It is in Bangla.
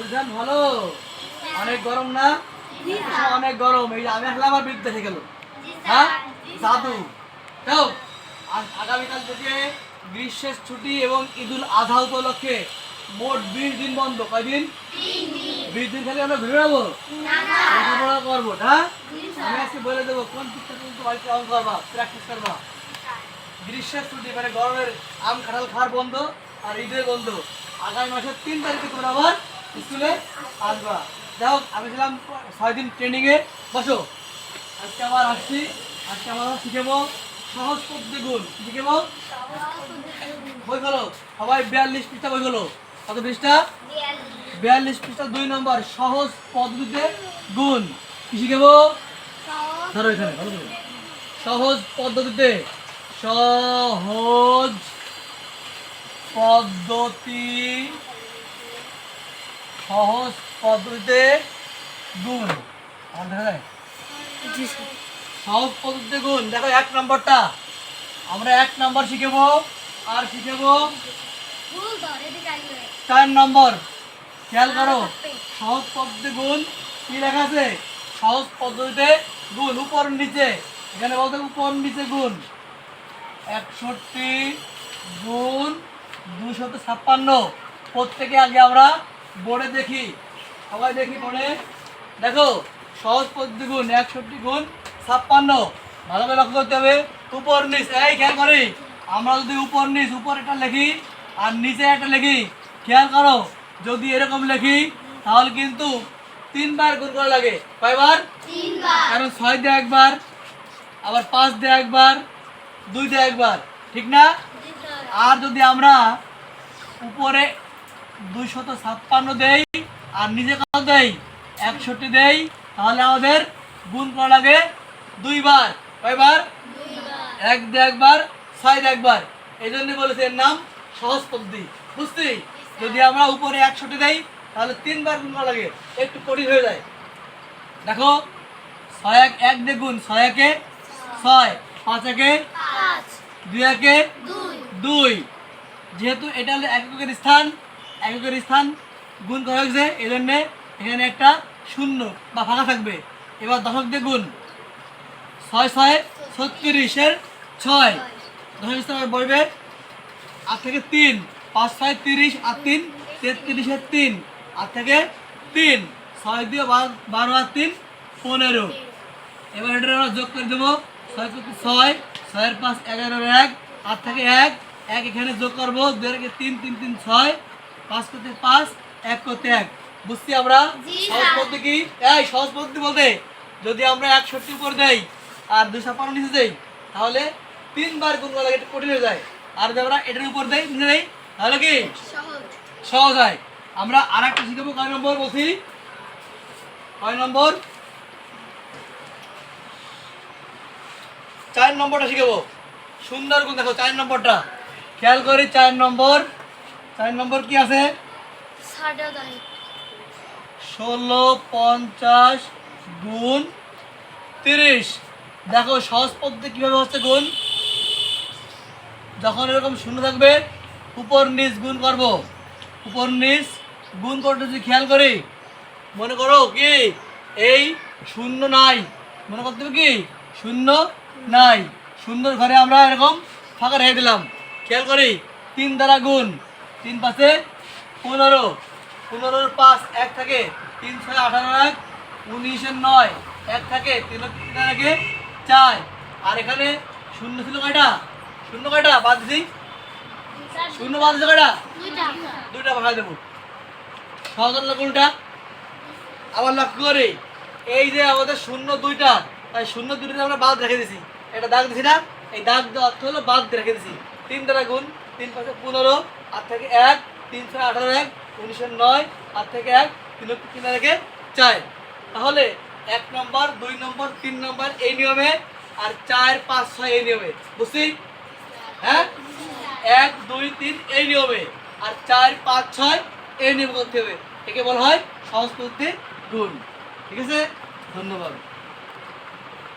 বুঝছেন ভালো? অনেক গরম না? অনেক গরম। এই আমি আসলে আমার বিদ্যা দেখে গেল। হ্যাঁ? জাদু যাও। আগামীকাল থেকে গ্রীষ্মের ছুটি এবং ঈদুল আজহা উপলক্ষে মোট বিশ দিন বন্ধ। কয়দিন বিশ দিন খালি আমরা ঘুরে যাব লেখাপড়া করব হ্যাঁ আমি আজকে বলে দেবো কোন পিকটা কিন্তু বাড়িতে অঙ্ক করবা প্র্যাকটিস করবা? গ্রীষ্মের ছুটি মানে গরমের আম কাঁঠাল খাওয়ার বন্ধ আর ঈদের বন্ধ। আগামী মাসের তিন তারিখে তোমরা আবার স্কুলে আসবা। যাই হোক, আমি ছিলাম ছয় দিন ট্রেনিংয়ে বসো। আজকে আবার আসছি। আজকে আমরা শিখেবো সহজ পদ্ধতি গুণ। শিখেবো বই ফেলো। সবাই বিয়াল্লিশ পৃষ্ঠা বই ফেলো। কত পৃষ্ঠা? বিয়াল্লিশ পৃষ্ঠা দুই নম্বর। সহজ পদ্ধতিতে গুণ। কি শিখেবো ধরো এখানে, ভালো সহজ পদ্ধতিতে। সহজ পদ্ধতি সহজ পদ্ধতিতে গুণ। আমার দেখা যায়? সহজ পদ্ধতিতে গুণ। দেখো এক নম্বরটা। আমরা এক নম্বর শিখেবো। আর শিখেবো? চার নম্বর। খেয়াল করো। সহজ পদ্ধতি গুণ। কি লেখা আছে? সহজ পদ্ধতিতে গুণ। উপর নিচে। এখানে বলতে উপর নিচে গুণ। একষট্টি গুণ দুশত ছাপ্পান্ন। প্রত্যেকে আগে আমরা বোর্ডে দেখি। সবাই দেখি বোর্ডে দেখো সহজ পদ্ধতি গুণ একষট্টি গুণ ছাপ্পান্ন। ভালো করে লক্ষ্য করতে হবে। উপর নিচ। এই খেয়াল করি। আমরা যদি উপর নিচ উপর একটা লিখি আর নিচে একটা লিখি খেয়াল করো যদি এরকম লিখি তাহলে কিন্তু তিনবার গুণ করা লাগে। কয়বার? কারণ ছয় দিয়ে একবার আবার পাঁচ দিয়ে একবার দুই দিয়ে একবার। ঠিক না? আর যদি আমরা উপরে দুইশত ছাপ্পান্ন দেই আর নিচে কত দেই? একষট্টি দেই। তাহলে আমাদের গুণ করা লাগে দুইবার। কয়বার? এক দিয়ে একবার ছয় দিয়ে একবার। এই জন্য বলেছে এর নাম সহজ পদ্ধতি। বুঝলি যদি আমরা উপরে একষট্টি দেই তাহলে তিনবার গুণ করা লাগে। একটু কঠিন হয়ে যায়। দেখো ছয় এক এক দিয়ে গুণ। ছয় একে ছয়। পাঁচ একে দুই একে দুই। যেহেতু এটা হলো এককের স্থান এককের স্থান গুণ করা হয়েছে এই জন্যে এখানে একটা শূন্য বা ফাঁকা থাকবে। এবার দশক দিয়ে গুণ ছয় ছয় ছত্রিশের ছয়। দশক স্থান বলবে, আট থেকে তিন, পাঁচ ছয় তিরিশ আর তিন, তেত্রিশের তিন, আট থেকে তিন, ছয় দিয়ে বারো- আর তিন, পনেরো। এবার এটা আমরা যোগ করে দেবো, ছয় ছয়, ছয়ের পাঁচ এগারোর এক, আট থেকে এক এক এখানে যোগ করব একে তিন তিন তিন, ছয় পাঁচ করতে পাঁচ এক করতে এক। বুঝছি আমরা? সহজ পদ্ধতি কি? এই সহজ পদ্ধতি বলতে যদি আমরা একষট্টি উপর দেই আর দুই ছাপ্পান্ন নিচে দেই তাহলে তিনবার গুণ করা লাগে একটু কঠিন হয়ে যায়। আর যদি আমরা এটার উপর দেই নিচে দেই তাহলে কি? সহজ। হয়। আমরা আর একটা শিখাবো কয় নম্বর বলছি? কয় নম্বর? চার নম্বরটা শিখাবো সুন্দর গুণ দেখো চার নম্বরটা। খেয়াল করি চার নম্বর। চার নম্বর কি আছে? ষোলো পঞ্চাশ গুণ তিরিশ। দেখো সহজ পদ্ধতি কীভাবে হচ্ছে গুণ? যখন এরকম শূন্য থাকবে উপর নিচ গুণ করব। উপর নিচ গুণ করতে যদি খেয়াল করি মনে করো কি? এই শূন্য নাই। মনে করতে হবে কি? শূন্য নাই। সুন্দর ঘরে আমরা এরকম ফাঁকা রেখে দিলাম। খেয়াল করি তিন দ্বারা গুণ। তিন পাশে পনেরো। পনেরোর পাঁচ এক থাকে তিন ছয় আঠারো এক উনিশের নয় এক থাকে তিন থাকে চার। আর এখানে শূন্য ছিল কয়টা? শূন্য কয়টা? বাদ দিই শূন্য বাদ দিছে কয়টা? দুইটা। ভাঙা দেবো। সহজ হলো কোনটা? আবার লক্ষ্য করি। এই যে আমাদের শূন্য দুইটা তাই শূন্য দুইটা আমরা বাদ রেখে দিছি। এটা দাগ দিছি না? এই দাগ অর্থ হলো বাদ রেখে দিছি। তিন দ্বারা গুণ তিন পাশে পনেরো। আট থেকে এক, তিন ছয়, আঠারো, এক উনিশের নয়, আট থেকে এক, তিন তিন থেকে চার। তাহলে এক নম্বর, দুই নম্বর, তিন নম্বর এই নিয়মে আর চার, পাঁচ, ছয় এই নিয়মে। বুঝছি? হ্যাঁ? এক, দুই, তিন এই নিয়মে আর চার, পাঁচ, ছয় এই নিয়ম করতে হবে। একে বলা হয় পদ্ধতি গুণ। ঠিক আছে? ধন্যবাদ।